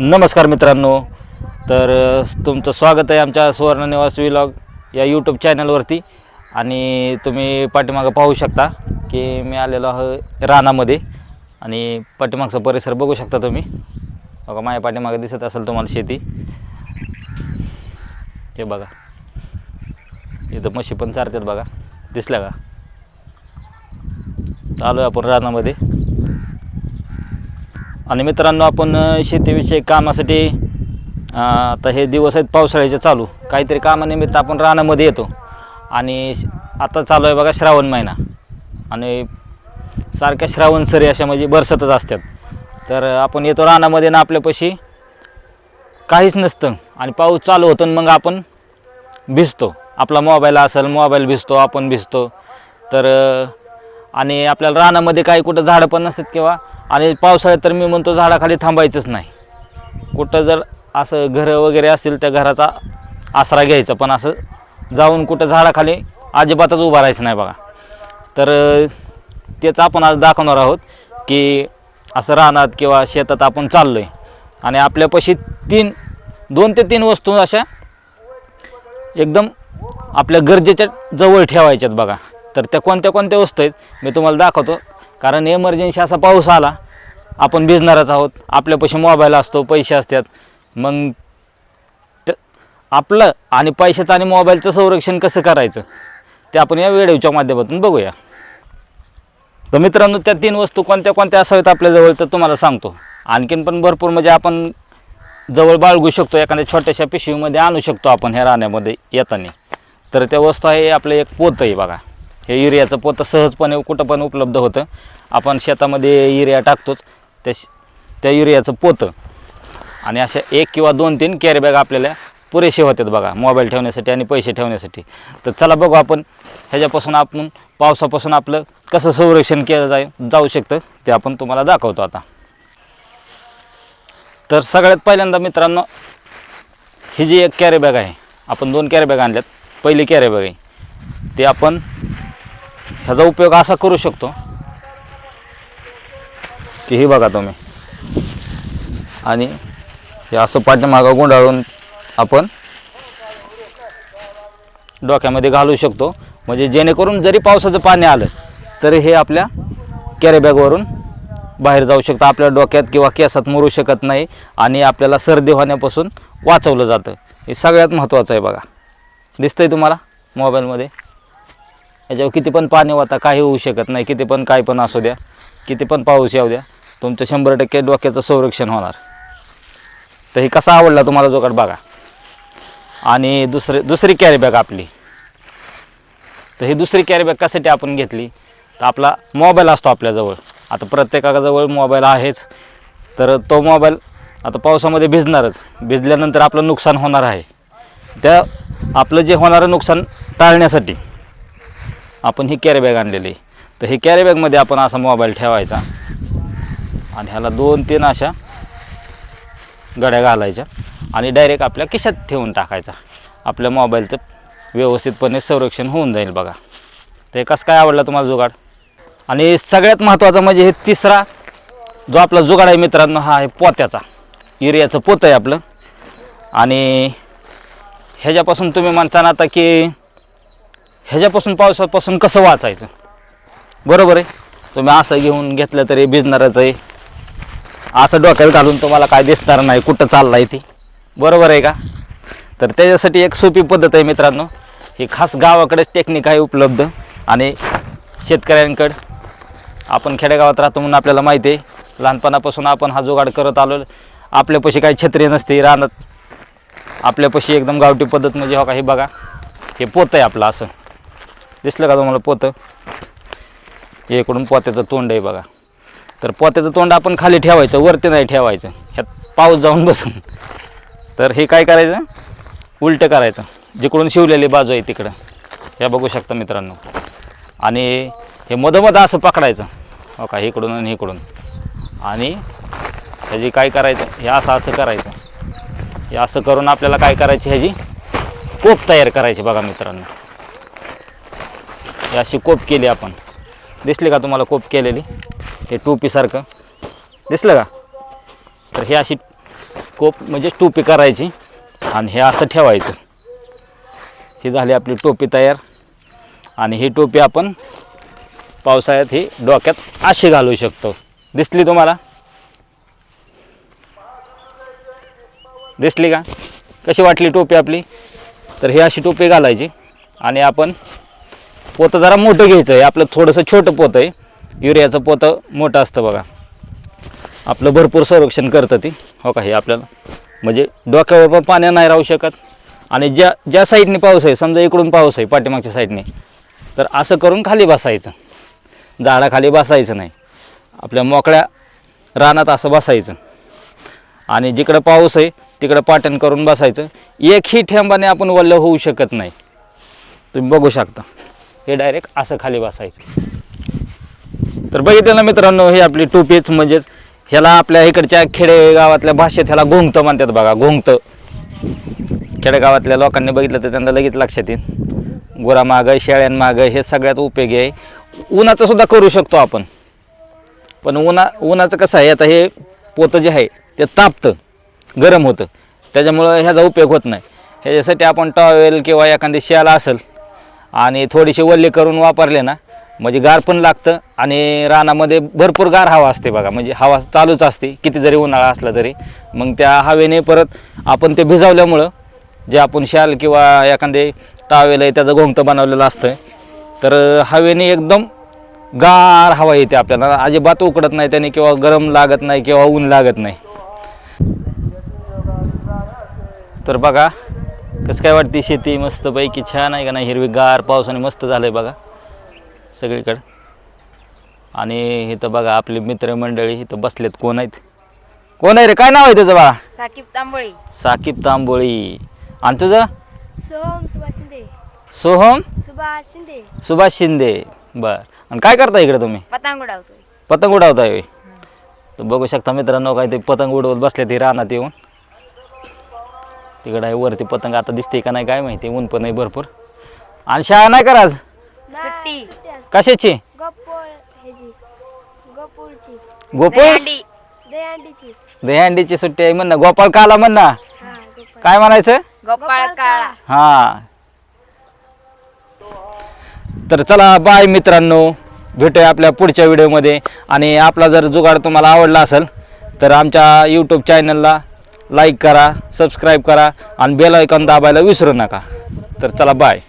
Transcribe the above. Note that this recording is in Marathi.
नमस्कार मित्रांनो. तर तुमचं स्वागत आहे आमच्या सुवर्ण निवास विलॉग या यूट्यूब चॅनलवरती आणि तुम्ही पाठीमागं पाहू शकता की मी आलेलो आहे रानामध्ये. आणि पाठीमागचा परिसर बघू शकता तुम्ही. बघा माझ्या पाठीमागं दिसत असेल तुम्हाला शेती. हे बघा. इथं म्हशी पण चारतात बघा. दिसल्या का? चालू आहे आपण रानामध्ये. आणि मित्रांनो आपण शेतीविषयक शेतीविषयी कामासाठी आता हे दिवस आहेत पावसाळ्याचे चालू. काहीतरी कामानिमित्त आपण रानामध्ये येतो. आणि श- आता चालू आहे बघा श्रावण महिना. आणि सारख्या श्रावण सरी अशा म्हणजे बरसतच असतात. तर आपण येतो रानामध्ये ना आपल्यापाशी काहीच नसतं. आणि पाऊस चालू होतो आणि मग आपण भिजतो. आपला मोबाईल असेल मोबाईल भिजतो आपण भिजतो. तर आणि आपल्याला रानामध्ये काही कुठं झाडं पण नसतात किंवा आणि पावसाळ्यात तर मी म्हणतो झाडाखाली थांबायचंच नाही. कुठं जर असं घरं वगैरे असतील त्या घराचा आसरा घ्यायचा पण असं जाऊन कुठं झाडाखाली अजिबातच उभं राहायचं नाही बघा. तर तेच आपण आज दाखवणार आहोत की असं रानात किंवा शेतात आपण चाललो आहे आणि आपल्यापाशी तीन दोन ते तीन वस्तू अशा एकदम आपल्या गरजेच्या जवळ ठेवायच्यात बघा. तर त्या कोणत्या कोणत्या वस्तू आहेत मी तुम्हाला दाखवतो. कारण एमर्जन्सी असा पाऊस आला आपण भिजणारच आहोत आपल्यापाशी मोबाईल असतो पैसे असतात. मग त आपलं आणि पैशाचं आणि मोबाईलचं संरक्षण कसं करायचं ते आपण या व्हिडिओच्या माध्यमातून बघूया. तर मित्रांनो त्या तीन वस्तू कोणत्या कोणत्या असाव्यात आपल्याजवळ तर तुम्हाला सांगतो. आणखीन पण भरपूर म्हणजे आपण जवळ बाळगू शकतो एखाद्या छोट्याशा पिशवीमध्ये आणू शकतो आपण ह्या राहण्यामध्ये येताना. तर त्या वस्तू आहे आपलं एक पोतं आहे बघा. हे युरियाचं पोतं सहजपणे कुठं पण उपलब्ध होतं. आपण शेतामध्ये युरिया टाकतोच त्या श- त्या युरियाचं पोतं. आणि अशा एक किंवा दोन तीन कॅरीबॅग आपल्याला पुरेसे होतात बघा मोबाईल ठेवण्यासाठी आणि पैसे ठेवण्यासाठी. तर चला बघू आपण ह्याच्यापासून आपण पावसापासून आपलं कसं संरक्षण केलं जाय जाऊ शकतं ते आपण तुम्हाला दाखवतो आता. तर सगळ्यात पहिल्यांदा मित्रांनो ही जी एक कॅरीबॅग आहे आपण दोन कॅरीबॅग आणल्यात. पहिली कॅरीबॅग आहे ते आपण ह्याचा उपयोग असा करू शकतो की हे बघा तुम्ही. आणि हे असं पाठीमागं गुंडाळून आपण डोक्यामध्ये घालू शकतो. म्हणजे जेणेकरून जरी पावसाचं पाणी आलं तरी हे आपल्या कॅरीबॅगवरून बाहेर जाऊ शकतं. आपल्या डोक्यात किंवा केसात मरू शकत नाही आणि आपल्याला सर्दी होण्यापासून वाचवलं जातं. हे सगळ्यात महत्त्वाचं आहे बघा. दिसतंय तुम्हाला मोबाईलमध्ये? याच्यावर किती पण पाणी वाता काही होऊ शकत नाही किती पण काय पण असू द्या किती पण पाऊस येऊ द्या तुमचं शंभर टक्के डोक्याचं संरक्षण होणार. तर हे कसा आवडला तुम्हाला जोकाट बघा. आणि दुसरे दुसरी कॅरीबॅग आपली. तर ही दुसरी कॅरीबॅग कशासाठी आपण घेतली? तर आपला मोबाईल असतो आपल्याजवळ. आता प्रत्येकाजवळ मोबाईल आहेच. तर तो मोबाईल आता पावसामध्ये भिजणारच. भिजल्यानंतर आपलं नुकसान होणार आहे. त्या आपलं जे होणारं नुकसान टाळण्यासाठी. आपण ही कॅरीबॅग आणलेली. तर ही कॅरीबॅगमध्ये आपण असा मोबाईल ठेवायचा. आणि ह्याला दोन तीन अशा गड्या घालायच्या. आणि डायरेक्ट आपल्या खिशात ठेवून टाकायचा. आपल्या मोबाईलचं व्यवस्थितपणे संरक्षण होऊन जाईल बघा. ते कसं काय आवडलं तुम्हाला जुगाड? आणि सगळ्यात महत्त्वाचं म्हणजे हे तिसरा जो आपला जुगाड आहे मित्रांनो हा आहे पोत्याचा. युरियाचं पोतं आहे आपलं. आणि ह्याच्यापासून तुम्ही म्हणताना आता की ह्याच्यापासून पावसापासून कसं वाचायचं? बरोबर आहे? तुम्ही असं घेऊन घेतलं तरी भिजणारच आहे. असं डोक्यात घालून तुम्हाला काय दिसणार नाही कुठं चाललाय ती. बरोबर आहे का? तर त्याच्यासाठी एक सोपी पद्धत आहे मित्रांनो. ही खास गावाकडेच टेक्निक आहे उपलब्ध. आणि शेतकऱ्यांकडं आपण खेडेगावात राहतो म्हणून आपल्याला माहिती आहे. लहानपणापासून आपण हा जुगाड करत आलो. आपल्यापाशी काही छत्री नसते रानात. आपल्यापाशी एकदम गावठी पद्धत म्हणजे हो का हे बघा. हे पोतं आहे आपलं असं. दिसलं का तुम्हाला पोतं? हे इकडून पोत्याचं तोंड आहे बघा. तर पोत्याचं तोंड आपण खाली ठेवायचं वरती नाही ठेवायचं. ह्यात पाऊस जाऊन बसून. तर हे काय करायचं? उलटं करायचं. जिकडून शिवलेली बाजू आहे तिकडं. हे बघू शकता मित्रांनो. आणि हे मधोमध असं पकडायचं. हो का इकडून आणि इकडून. आणि ह्याची काय करायचं? हे असं असं करायचं. हे असं करून आपल्याला काय करायची? ह्याची कोप तयार करायची बघा मित्रांनो. ही अशी कोप केली आपण. दिसली का तुम्हाला कोप केलेली? हे टोपीसारखं दिसलं का? तर हे अशी कोप म्हणजे टोपी करायची आणि हे असं ठेवायचं. ही झाली आपली टोपी तयार. आणि ही टोपी आपण पावसाळ्यात ही डोक्यात अशी घालू शकतो. दिसली तुम्हाला? दिसली का? कशी वाटली टोपी आपली? तर ही अशी टोपी घालायची आणि आपण पोतं जरा मोठं घ्यायचं आहे. आपलं थोडंसं छोटं पोतं आहे. युरियाचं पोतं मोठं असतं बघा. आपलं भरपूर संरक्षण करतं ती. हो का हे आपल्याला. म्हणजे डोक्यावर पण पाण्या नाही राहू शकत. आणि ज्या ज्या साईडने पाऊस आहे समजा इकडून पाऊस आहे पाठीमागच्या साईडने तर असं करून खाली बसायचं. झाडाखाली बसायचं नाही. आपल्या मोकळ्या रानात असं बसायचं. आणि जिकडं पाऊस आहे तिकडं पाटण करून बसायचं. एकही ठेंबाने आपण वल्ल होऊ शकत नाही. तुम्ही बघू शकता. हे डायरेक्ट असं खाली बसायचं. तर बघितलं ना मित्रांनो ही आपली टोपीच म्हणजेच ह्याला आपल्या इकडच्या खेडेगावातल्या भाषेत ह्याला घोंगतं म्हणतात बघा घोंगतं. खेडेगावातल्या लोकांनी बघितलं तर त्यांना लगेच लक्षात येईल. गुरामागं शेळ्यांमागं हे सगळ्यात उपयोगी आहे. उन्हाचं सुद्धा करू शकतो आपण. पण उन्हा उन्हाचं कसं आहे आता हे पोतं जे आहे ते तापतं गरम होतं. त्याच्यामुळं ह्याचा उपयोग होत नाही. ह्याच्यासाठी आपण टॉवेल किंवा एखादी शेळा असेल आणि थोडीशी वल्ले करून वापरले ना म्हणजे गार पण लागतं आणि रानामध्ये भरपूर गार हवा असते बघा. म्हणजे हवा चालूच असते किती जरी उन्हाळा असला तरी. मग त्या हवेने परत आपण ते भिजवल्यामुळं जे आपण शाल किंवा एखादे टावेल आहे त्याचं घोंगतं बनवलेलं असतं तर हवेने एकदम गार हवा येते आपल्याला. अजिबात उकडत नाही त्याने किंवा गरम लागत नाही किंवा ऊन लागत नाही. तर बघा कसं काय वाटते शेती मस्तपैकी? छान आहे का नाही? हिरवीगार पावसाने मस्त झालं आहे बघा. सगळीकडं. आणि इथं बघा आपली मित्रमंडळी इथं बसलेत. कोण आहेत? कोण आहे रे? काय नाव आहे तुझं बा? साकीब तांबोळी. साकीब तांबोळी. आणि तुझं? सोहम सुभाष शिंदे. सोहम? सुभाष शिंदे. सुभाष शिंदे. बर. आणि काय करता इकडे तुम्ही? पतंग उडावतोय. पतंग उडवताय होय? तर बघू शकता मित्रांनो काय ते पतंग उडवत बसले ते रानात येऊन. तिकडं आहे वरती पतंग आता दिसते का नाही काय माहिती ऊन पण आहे भरपूर. आणि शाळा नाही करा आज? सुट्टी. कशाची? ह्याची गोपाळ दहीहंडी. दहीहंडीची. दहीहंडीची सुट्टी आहे म्हण ना गोपाळ काला म्हण ना हा गोपाळ. काय म्हणायचं? गोपाळ काळा. हां. तर चला बाय मित्रांनो. भेटूया आपल्या पुढच्या व्हिडिओमध्ये. आणि आपला जर जुगाड तुम्हाला आवडला असेल तर आमच्या यूट्यूब चॅनलला लाईक करा सबस्क्राईब करा आणि बेल ऐकॉन दाबायला विसरू नका. तर चला बाय